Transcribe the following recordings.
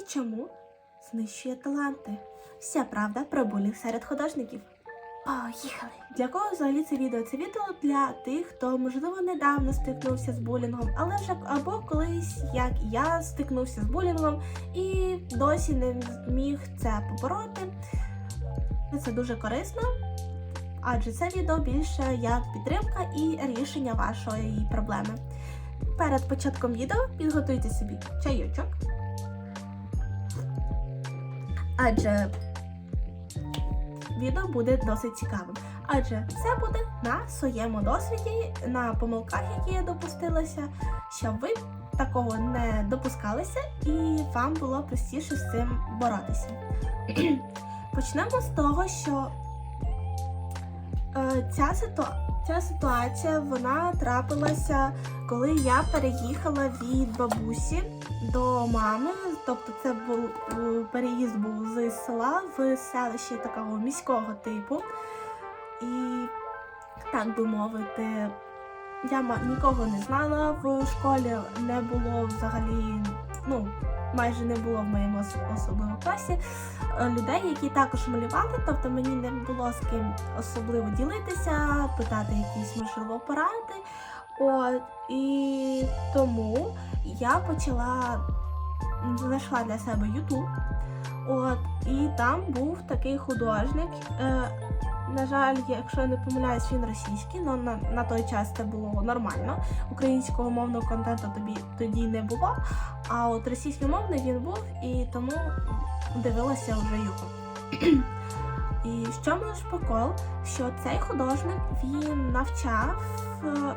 і чому знищує таланти. Вся правда про булінг серед художників. Поїхали! Для кого взагалі це відео? Це відео для тих, хто можливо недавно стикнувся з булінгом, але вже або колись, як я, стикнувся з булінгом і досі не зміг це побороти. Це дуже корисно, адже це відео більше як підтримка і рішення вашої проблеми. Перед початком відео підготуйте собі чайочок. Адже відео буде досить цікавим. Адже все буде на своєму досвіді, на помилках, які я допустилася, щоб ви такого не допускалися і вам було простіше з цим боротися. Почнемо з того, що е, ця, ситу... ця ситуація вона трапилася, коли я переїхала від бабусі до мами. Тобто це був е, переїзд був з села в селище такого міського типу. І так би мовити, я нікого не знала в школі, не було взагалі, ну, майже не було в моєму ос- особливому класі е, людей, які також малювали, тобто мені не було з ким особливо ділитися, питати якісь можливо поради. От, і тому я почала знайшла для себе YouTube. От, і там був такий художник. Е, на жаль, якщо я не помиляюсь, він російський, але на, на той час це було нормально. Українського мовного контенту тобі тоді не було. А от російськомовний він був, і тому дивилася вже його. І що наш прикол, що цей художник він навчав е,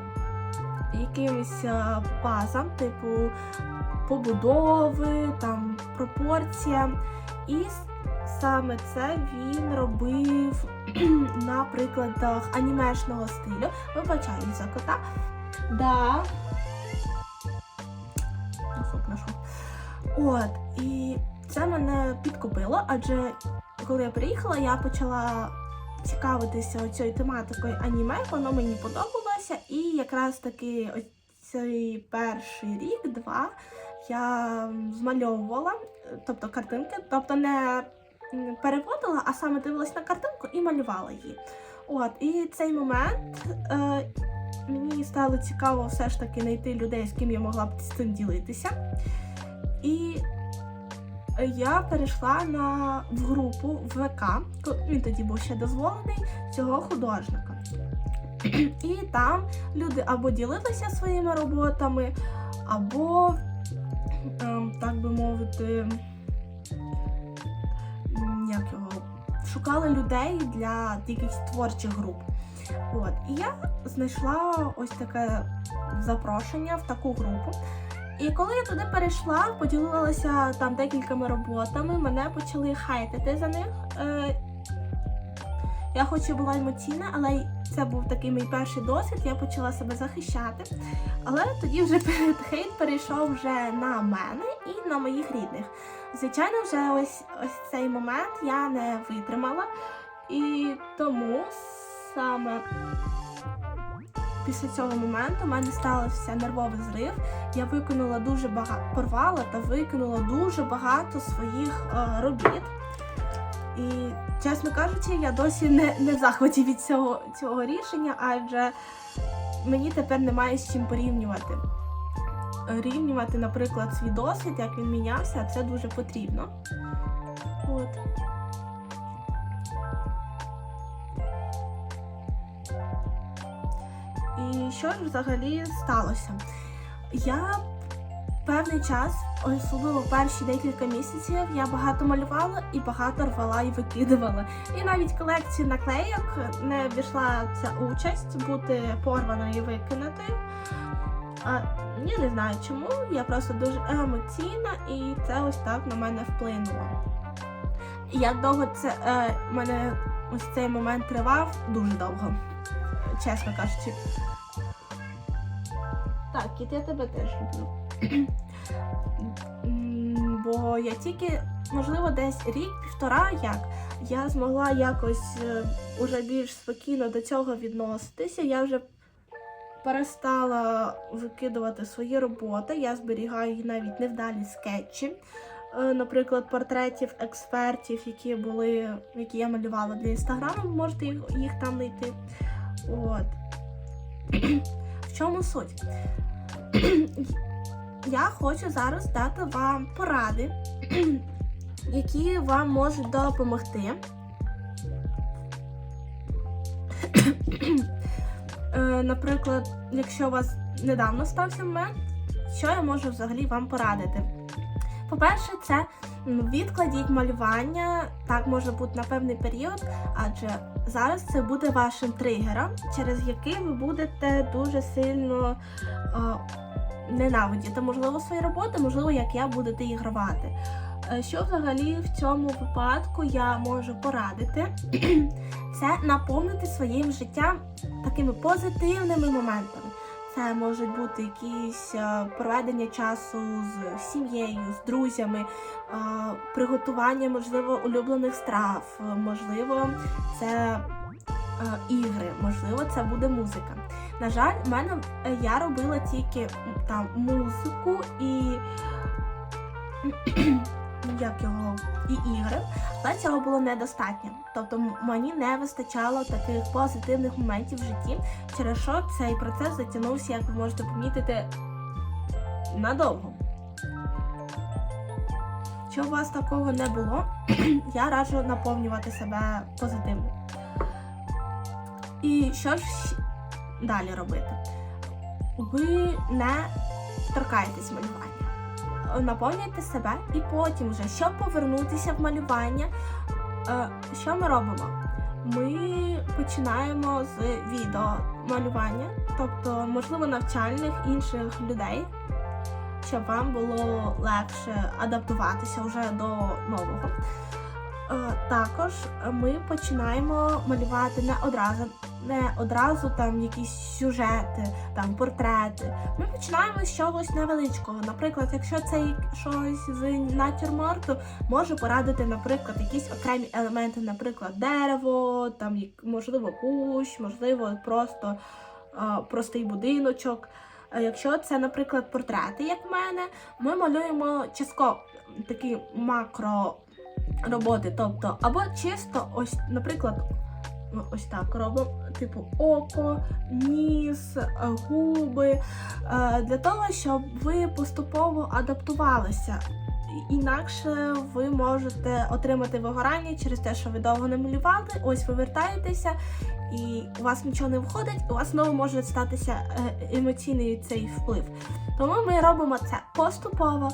якимось е, базам, типу побудови, там пропорціям. І саме це він робив на прикладах анімешного стилю. Вибачаю за кота. Да. От, і це мене підкупило, адже коли я приїхала, я почала цікавитися цією тематикою аніме, воно мені подобалося, і якраз таки цей перший рік, два, я змальовувала, тобто картинки, тобто не переводила, а саме дивилась на картинку і малювала її. От, і цей момент е, мені стало цікаво все ж таки знайти людей, з ким я могла б з цим ділитися. І я перейшла на в групу в ВК, він тоді був ще дозволений цього художника. І там люди або ділилися своїми роботами, або, ем, так би мовити, шукали людей для якихось творчих груп. От. І я знайшла ось таке запрошення в таку групу. І коли я туди перейшла, поділилася там декількома роботами, мене почали хайтити за них. Е, я хоч і була емоційна, але це був такий мій перший досвід, я почала себе захищати. Але тоді вже хейт перейшов вже на мене на моїх рідних. Звичайно, вже ось ось цей момент я не витримала, і тому саме після цього моменту в мене стався нервовий зрив. Я виконала дуже багато, порвала та викинула дуже багато своїх е, робіт. І, чесно кажучи, я досі не, не в захваті від цього, цього рішення, адже мені тепер немає з чим порівнювати. Рівнювати, наприклад, свій досвід, як він мінявся, це дуже потрібно. От. І що ж взагалі сталося? Я певний час, особливо перші декілька місяців, я багато малювала і багато рвала і викидувала. І навіть колекцію наклейок не війшла ця участь бути порваною і викинутою. А, я не знаю чому, я просто дуже емоційна і це ось так на мене вплинуло. Як довго це е, мене ось цей момент тривав, дуже довго, чесно кажучи. Так, кіт, я тебе теж люблю. Бо я тільки, можливо, десь рік-півтора як я змогла якось е, уже більш спокійно до цього відноситися. Я вже перестала викидувати свої роботи, я зберігаю навіть невдалі скетчі. е, наприклад, портретів експертів, які були, які я малювала для інстаграму, можете їх, їх там знайти. От. В чому суть? Я хочу зараз дати вам поради, які вам можуть допомогти. Е, Наприклад, якщо у вас недавно стався момент, що я можу взагалі вам порадити? По-перше, це відкладіть малювання, так може бути на певний період, адже зараз це буде вашим тригером, через який ви будете дуже сильно е, ненавидіти, можливо, свої роботи, можливо, як я будете ігрувати. Е, Що взагалі в цьому випадку я можу порадити? Це наповнити своїм життям такими позитивними моментами. Це можуть бути якісь е, проведення часу з сім'єю, з друзями, е, приготування, можливо, улюблених страв, можливо, це ігри, можливо, це буде музика. На жаль, в мене я робила тільки там музику і як його і ігри, але цього було недостатньо. Тобто мені не вистачало таких позитивних моментів в житті, через що цей процес затягнувся, як ви можете помітити, надовго. Щоб у вас такого не було, я раджу наповнювати себе позитивно. І що ж далі робити? Ви не торкаєтесь малювання наповнюйте себе і потім вже, щоб повернутися в малювання, е, що ми робимо? Ми починаємо з відео малювання, тобто, можливо, навчальних інших людей, щоб вам було легше адаптуватися вже до нового. Е, Також ми починаємо малювати не одразу, не одразу там якісь сюжети, там портрети. Ми починаємо з чогось невеличкого. Наприклад, якщо це щось з натюрморту, можу порадити, наприклад, якісь окремі елементи, наприклад, дерево, там можливо кущ, можливо, просто е, простий будиночок. Якщо це, наприклад, портрети, як в мене, ми малюємо частково такі макро роботи, тобто або чисто, ось, наприклад, ну, ось так робимо, типу око, ніс, губи, е, для того, щоб ви поступово адаптувалися. Інакше ви можете отримати вигорання через те, що ви довго не малювали, ось ви вертаєтеся, і у вас нічого не виходить, у вас знову може статися е, емоційний цей вплив. Тому ми робимо це поступово,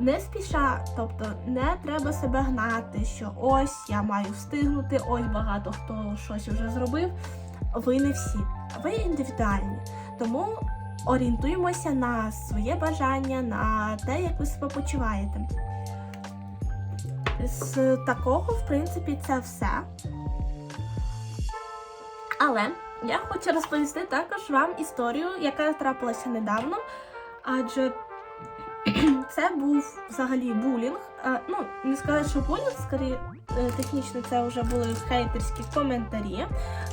не спіша, тобто не треба себе гнати, що ось я маю встигнути, ось багато хто щось вже зробив. Ви не всі, ви індивідуальні. Тому орієнтуємося на своє бажання, на те, як ви себе почуваєте. З такого, в принципі, це все. Але я хочу розповісти також вам історію, яка трапилася недавно, адже це був взагалі булінг. Ну, не сказати, що булінг, скоріше е, технічно це вже були хейтерські коментарі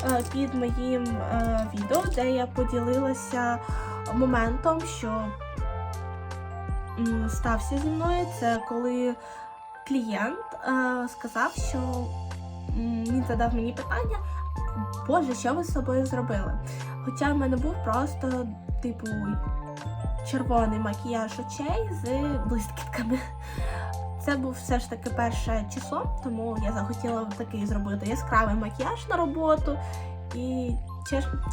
е, під моїм е, відео, де я поділилася моментом, що стався зі мною. Це коли клієнт сказав, що він задав мені питання. Боже, що ви з собою зробили? Хоча в мене був просто, типу, червоний макіяж очей з блискітками. Це був все ж таки перше число, тому я захотіла такий зробити яскравий макіяж на роботу. І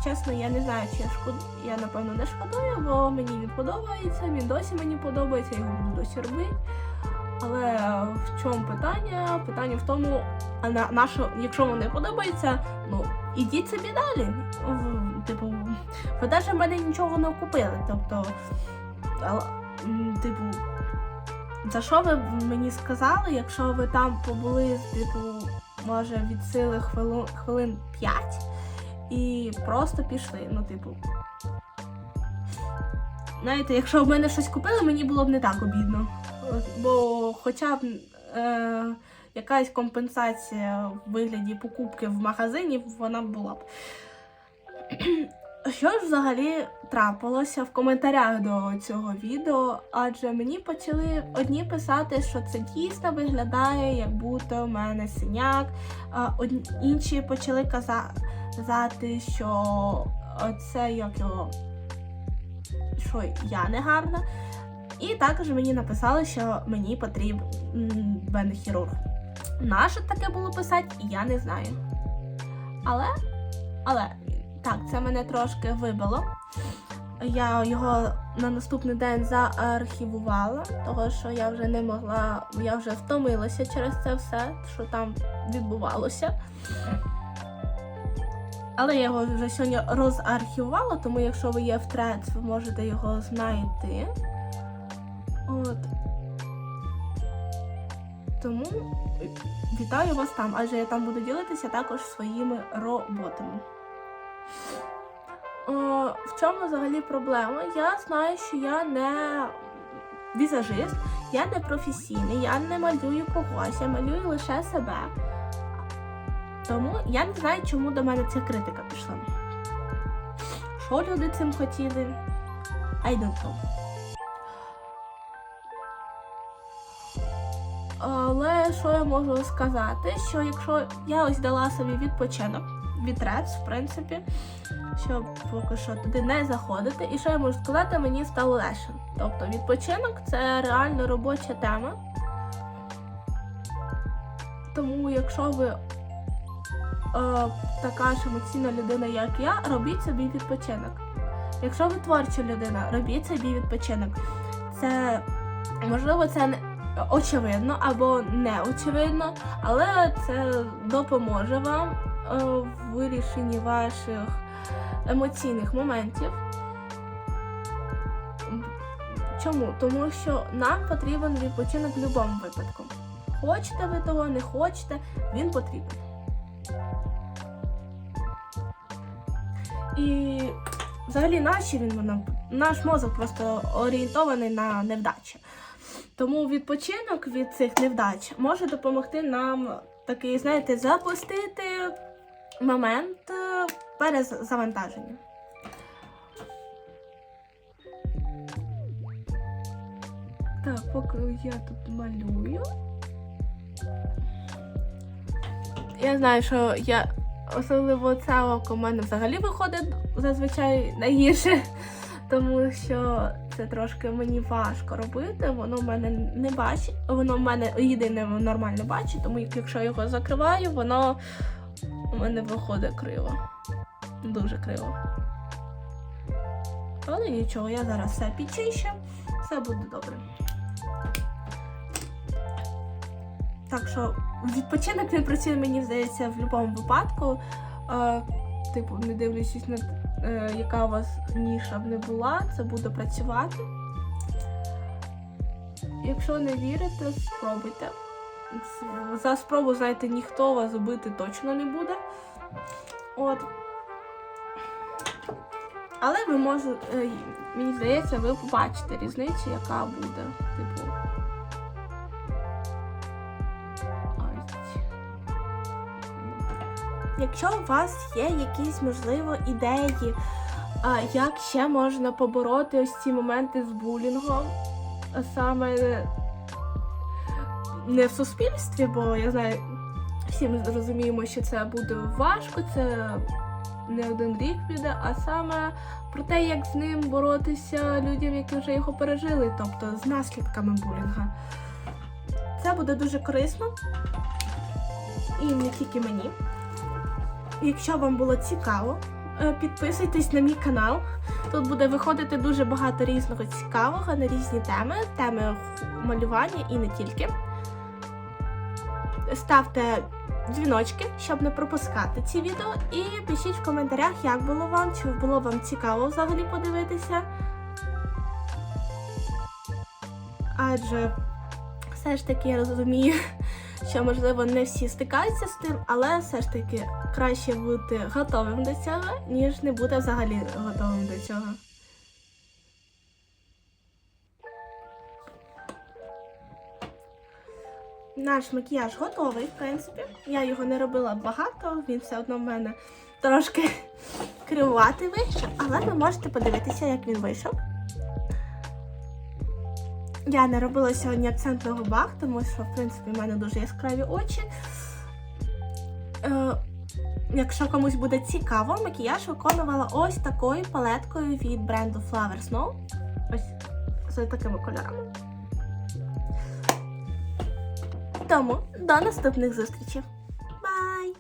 чесно, я не знаю, чи я шкод... я напевно не шкодую, бо мені він подобається, він досі мені подобається, я його буду досі робити. Але в чому питання? Питання в тому, а на, на що, якщо вам не подобається, ну ідіть собі далі. Типу, навіть в мене нічого не купили. Тобто, але, типу, за що ви мені сказали, якщо ви там побули, типу, може, від сили хвилин, хвилин 5 і просто пішли. Ну, типу. Знаєте, якщо в мене щось купили, мені було б не так обідно. Бо хоча б е, якась компенсація в вигляді покупки в магазині, вона була б. Що ж взагалі трапилося в коментарях до цього відео, адже мені почали одні писати, що це дійсно виглядає, як будто у мене синяк. Інші почали казати, що це як його, що я не гарна. І також мені написали, що мені потрібен хірург. Наше таке було писати, я не знаю. Але, але, так, це мене трошки вибило. Я його на наступний день заархівувала, того що я вже не могла, я вже втомилася через це все, що там відбувалося. Але я його вже сьогодні розархівувала, тому якщо ви є в трец, ви можете його знайти. От. Тому вітаю вас там, адже я там буду ділитися також своїми роботами. О, в чому взагалі проблема? Я знаю, що я не візажист, я не професійний, я не малюю когось, я малюю лише себе. Тому я не знаю, чому до мене ця критика пішла. Що люди цим хотіли? I don't know. Але що я можу сказати? Що якщо я ось дала собі відпочинок, вітрець, в принципі, щоб поки що туди не заходити. І що я можу сказати, мені стало легше. Тобто відпочинок це реально робоча тема. Тому якщо ви е, така ж емоційна людина, як я, робіть собі відпочинок. Якщо ви творча людина, робіть собі відпочинок. Це можливо це не очевидно або не очевидно, але це допоможе вам в вирішенні ваших емоційних моментів. Чому? Тому що нам потрібен відпочинок в будь-якому випадку. Хочете ви того, не хочете, він потрібен. І взагалі наші він нам, наш мозок просто орієнтований на невдачі. Тому відпочинок від цих невдач може допомогти нам такий, знаєте, запустити момент е, перезавантаження. Так, поки я тут малюю. Я знаю, що я особливо це око в мене взагалі виходить зазвичай найгірше, тому що це трошки мені важко робити. Воно в мене не бачить, воно в мене єдине нормально бачить, тому якщо я його закриваю, воно у мене виходить криво. Дуже криво. Але нічого, я зараз все підчищу, все буде добре. Так що відпочинок не працює, мені здається, в будь-якому випадку. Е, типу, не дивлячись на е, яка у вас ніша б не була, це буде працювати. Якщо не вірите, спробуйте. За спробу, знаєте, ніхто вас убити точно не буде. От. Але ви можете, мені здається, ви побачите різницю, яка буде. Типу. Якщо у вас є якісь, можливо, ідеї, як ще можна побороти ось ці моменти з булінгом, саме не в суспільстві, бо я знаю, всі ми розуміємо, що це буде важко, це не один рік піде, а саме про те, як з ним боротися людям, які вже його пережили, тобто з наслідками булінга. Це буде дуже корисно. І не тільки мені. Якщо вам було цікаво, е, підписуйтесь на мій канал. Тут буде виходити дуже багато різного цікавого на різні теми, теми малювання і не тільки. Ставте дзвіночки, щоб не пропускати ці відео. І пишіть в коментарях, як було вам, чи було вам цікаво взагалі подивитися. Адже все ж таки я розумію, що можливо не всі стикаються з тим, але все ж таки краще бути готовим до цього, ніж не бути взагалі готовим до цього. Наш макіяж готовий, в принципі. Я його не робила багато, він все одно в мене трошки кривувати вийшов, але ви можете подивитися, як він вийшов. Я не робила сьогодні акцент на губах, тому що, в принципі, в мене дуже яскраві очі. Е, якщо комусь буде цікаво, макіяж виконувала ось такою палеткою від бренду Flower Snow. Ось з такими кольорами. Тому до наступних зустрічей. Бай!